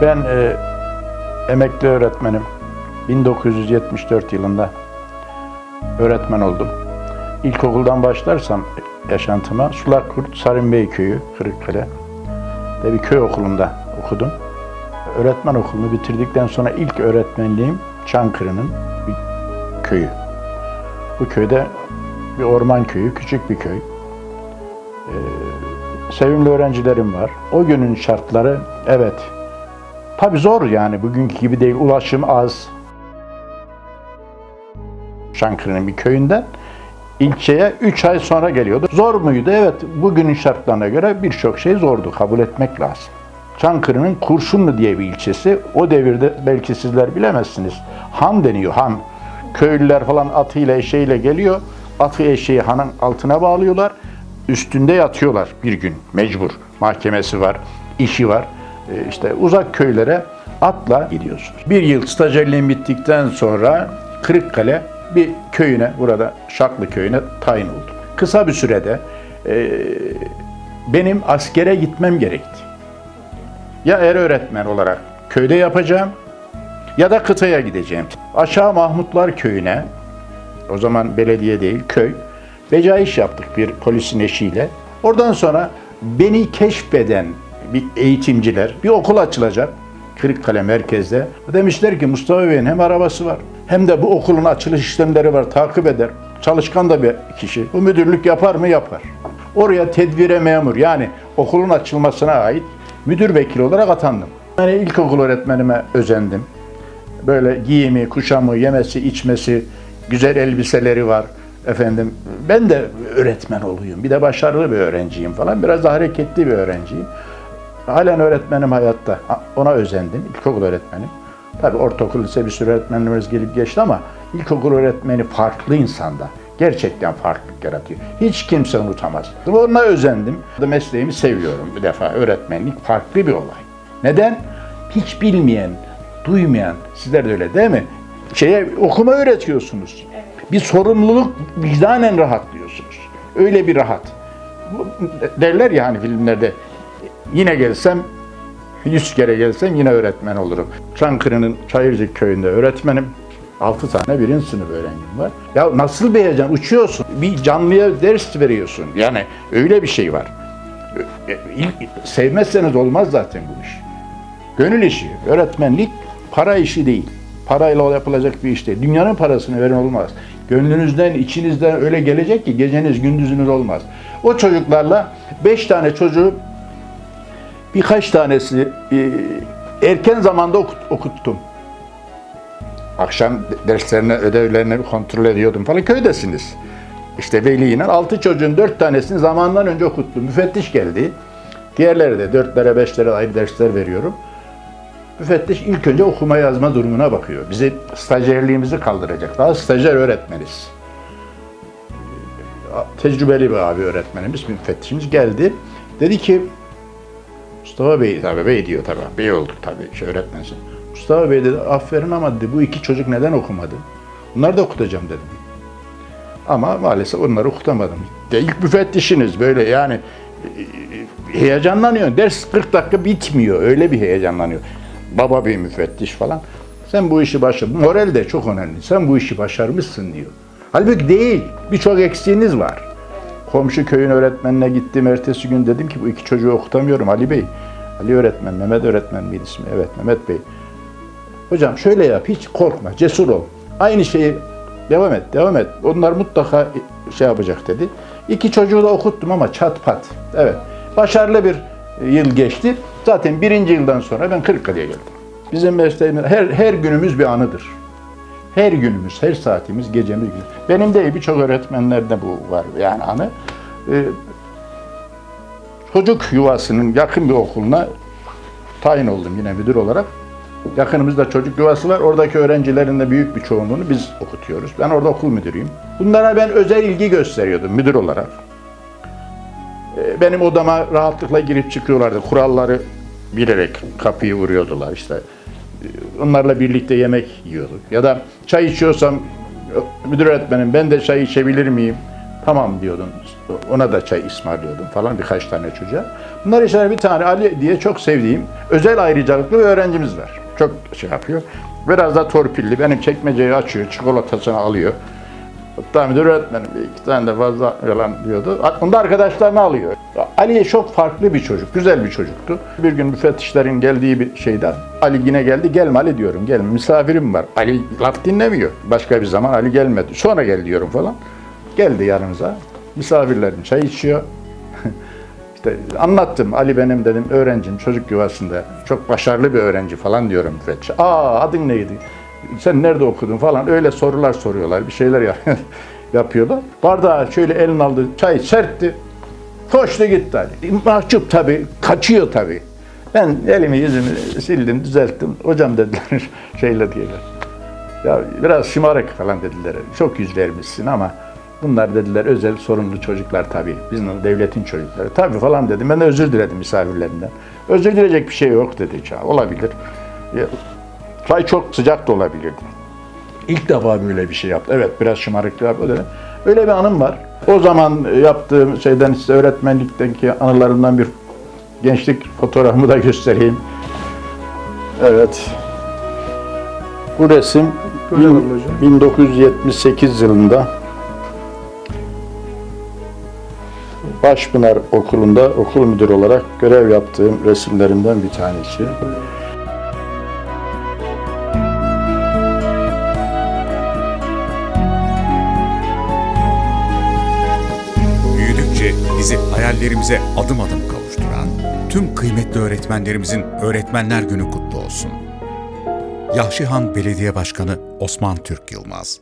Ben e, emekli öğretmenim. 1974 yılında öğretmen oldum. İlkokuldan başlarsam yaşantıma Sulakkurt Sarınbey Köyü, Kırıkkale de bir köy okulunda okudum. Öğretmen okulunu bitirdikten sonra ilk öğretmenliğim Çankırı'nın bir köyü. Bu köyde bir orman köyü, küçük bir köy. Ee, sevimli öğrencilerim var. O günün şartları evet Tabii zor yani bugünkü gibi değil. Ulaşım az. Şankırı'nın bir köyünden ilçeye 3 ay sonra geliyordu. Zor muydu? Evet. Bugünün şartlarına göre birçok şey zordu. Kabul etmek lazım. Çankırı'nın Kurşunlu diye bir ilçesi. O devirde belki sizler bilemezsiniz. Han deniyor han. Köylüler falan atıyla eşeğiyle geliyor. Atı eşeği hanın altına bağlıyorlar. Üstünde yatıyorlar bir gün mecbur. Mahkemesi var, işi var. Ee, işte uzak köylere atla gidiyorsunuz. Bir yıl stajyerliğim bittikten sonra Kırıkkale bir köyüne, burada Şaklı köyüne tayin oldum. Kısa bir sürede e, benim askere gitmem gerekti. Ya er öğretmen olarak köyde yapacağım ya da kıtaya gideceğim. Aşağı Mahmutlar köyüne, o zaman belediye değil köy, becaiş yaptık bir polisin eşiyle. Oradan sonra beni keşfeden bir eğitimciler, bir okul açılacak Kırıkkale merkezde. Demişler ki Mustafa Bey'in hem arabası var hem de bu okulun açılış işlemleri var takip eder. Çalışkan da bir kişi. Bu müdürlük yapar mı? Yapar. Oraya tedbire memur yani okulun açılmasına ait müdür vekili olarak atandım. Yani ilkokul öğretmenime özendim. Böyle giyimi, kuşamı, yemesi, içmesi, güzel elbiseleri var. Efendim ben de öğretmen olayım. Bir de başarılı bir öğrenciyim falan. Biraz da hareketli bir öğrenciyim. Halen öğretmenim hayatta. Ona özendim. İlkokul öğretmenim. Tabii ortaokul lise bir sürü öğretmenlerimiz gelip geçti ama ilkokul öğretmeni farklı insanda. Gerçekten farklılık yaratıyor. Hiç kimse unutamaz. Ona özendim. Mesleğimi seviyorum bir defa. Öğretmenlik farklı bir olay. Neden? Hiç bilmeyen, duymayan, sizler de öyle değil mi? Şeye okuma öğretiyorsunuz. Bir sorumluluk vicdanen rahatlıyorsunuz. Öyle bir rahat. Derler ya hani filmlerde yine gelsem 100 kere gelsem yine öğretmen olurum. Çankırı'nın Çayırcık köyünde öğretmenim. 6 tane birinci sınıf öğrencim var. Ya nasıl bir heyecan? Uçuyorsun. Bir canlıya ders veriyorsun. Yani öyle bir şey var. E, ilk- Sevmezseniz olmaz zaten bu iş. Gönül işi. Öğretmenlik para işi değil. Parayla yapılacak bir iş değil. Dünyanın parasını verin olmaz. Gönlünüzden, içinizden öyle gelecek ki geceniz gündüzünüz olmaz. O çocuklarla beş tane çocuğu birkaç tanesi e, erken zamanda okut- okuttum. Akşam derslerine, ödevlerine bir kontrol ediyordum falan. Köydesiniz. İşte veliyle altı çocuğun dört tanesini zamandan önce okuttum. Müfettiş geldi. Diğerleri de dörtlere, beşlere ayrı dersler veriyorum. Müfettiş ilk önce okuma yazma durumuna bakıyor. Bizi stajyerliğimizi kaldıracak. Daha stajyer öğretmeniz. Tecrübeli bir abi öğretmenimiz, müfettişimiz geldi. Dedi ki Mustafa Bey, tabii bey diyor tabii. Bey olduk tabii, şey öğretmensin. Mustafa Bey dedi, aferin ama dedi, bu iki çocuk neden okumadı? Bunları da okutacağım dedim. Ama maalesef onları okutamadım. De ilk müfettişiniz böyle yani e, e, heyecanlanıyor. Ders 40 dakika bitmiyor. Öyle bir heyecanlanıyor. Baba bir müfettiş falan. Sen bu işi başar. Moral de çok önemli. Sen bu işi başarmışsın diyor. Halbuki değil. Birçok eksiğiniz var. Komşu köyün öğretmenine gittim. Ertesi gün dedim ki bu iki çocuğu okutamıyorum Ali Bey. Ali öğretmen, Mehmet öğretmen miydi ismi? Evet Mehmet Bey. Hocam şöyle yap, hiç korkma, cesur ol. Aynı şeyi devam et, devam et. Onlar mutlaka şey yapacak dedi. İki çocuğu da okuttum ama çat pat. Evet, başarılı bir yıl geçti. Zaten birinci yıldan sonra ben Kırıkkale'ye geldim. Bizim mesleğimiz, her, her günümüz bir anıdır. Her günümüz, her saatimiz, gecemiz, gündüz. Benim değil, birçok öğretmenlerde bu var yani anı. Ee, çocuk yuvasının yakın bir okuluna tayin oldum yine müdür olarak. Yakınımızda çocuk yuvası var. Oradaki öğrencilerin de büyük bir çoğunluğunu biz okutuyoruz. Ben orada okul müdürüyüm. Bunlara ben özel ilgi gösteriyordum müdür olarak. Ee, Benim odama rahatlıkla girip çıkıyorlardı. Kuralları bilerek kapıyı vuruyordular işte. Onlarla birlikte yemek yiyorduk. Ya da çay içiyorsam müdür öğretmenim ben de çay içebilir miyim? Tamam diyordun. Ona da çay ısmarlıyordum falan birkaç tane çocuğa. Bunlar içinde bir tane Ali diye çok sevdiğim özel ayrıcalıklı bir öğrencimiz var. Çok şey yapıyor. Biraz da torpilli. Benim çekmeceyi açıyor, çikolatasını alıyor. Hatta müdür öğretmenim iki tane de fazla yalan diyordu. Onda arkadaşlarını alıyor. Ali çok farklı bir çocuk, güzel bir çocuktu. Bir gün müfettişlerin geldiği bir şeyden Ali yine geldi. Gelme Ali diyorum, gelme misafirim var. Ali laf dinlemiyor. Başka bir zaman Ali gelmedi. Sonra gel diyorum falan. Geldi yanımıza. Misafirlerim çay içiyor. İşte anlattım. Ali benim dedim öğrencim çocuk yuvasında. Çok başarılı bir öğrenci falan diyorum müfettiş. Aa adın neydi? Sen nerede okudun falan öyle sorular soruyorlar. Bir şeyler yap- yapıyorlar. Bardağı şöyle eline aldı. Çay sertti. Koştu gitti Ali. Mahcup tabii. Kaçıyor tabii. Ben elimi yüzümü sildim, düzelttim. Hocam dediler şeyle diyorlar. Ya biraz şımarık falan dediler. Çok yüz vermişsin ama bunlar dediler özel sorumlu çocuklar tabii. Bizim devletin çocukları. Tabii falan dedim. Ben de özür diledim misafirlerinden. Özür dileyecek bir şey yok dedi. Ya, olabilir. Ya, Çay çok sıcak da olabilirdi. İlk defa böyle bir şey yaptı. Evet biraz şımarıklık yaptı. Öyle, bir anım var. O zaman yaptığım şeyden size öğretmenlikteki anılarımdan bir gençlik fotoğrafımı da göstereyim. Evet. Bu resim bin- 1978 yılında Başpınar Okulu'nda okul müdürü olarak görev yaptığım resimlerimden bir tanesi. Bizi hayallerimize adım adım kavuşturan tüm kıymetli öğretmenlerimizin Öğretmenler Günü kutlu olsun. Yahşihan Belediye Başkanı Osman Türk Yılmaz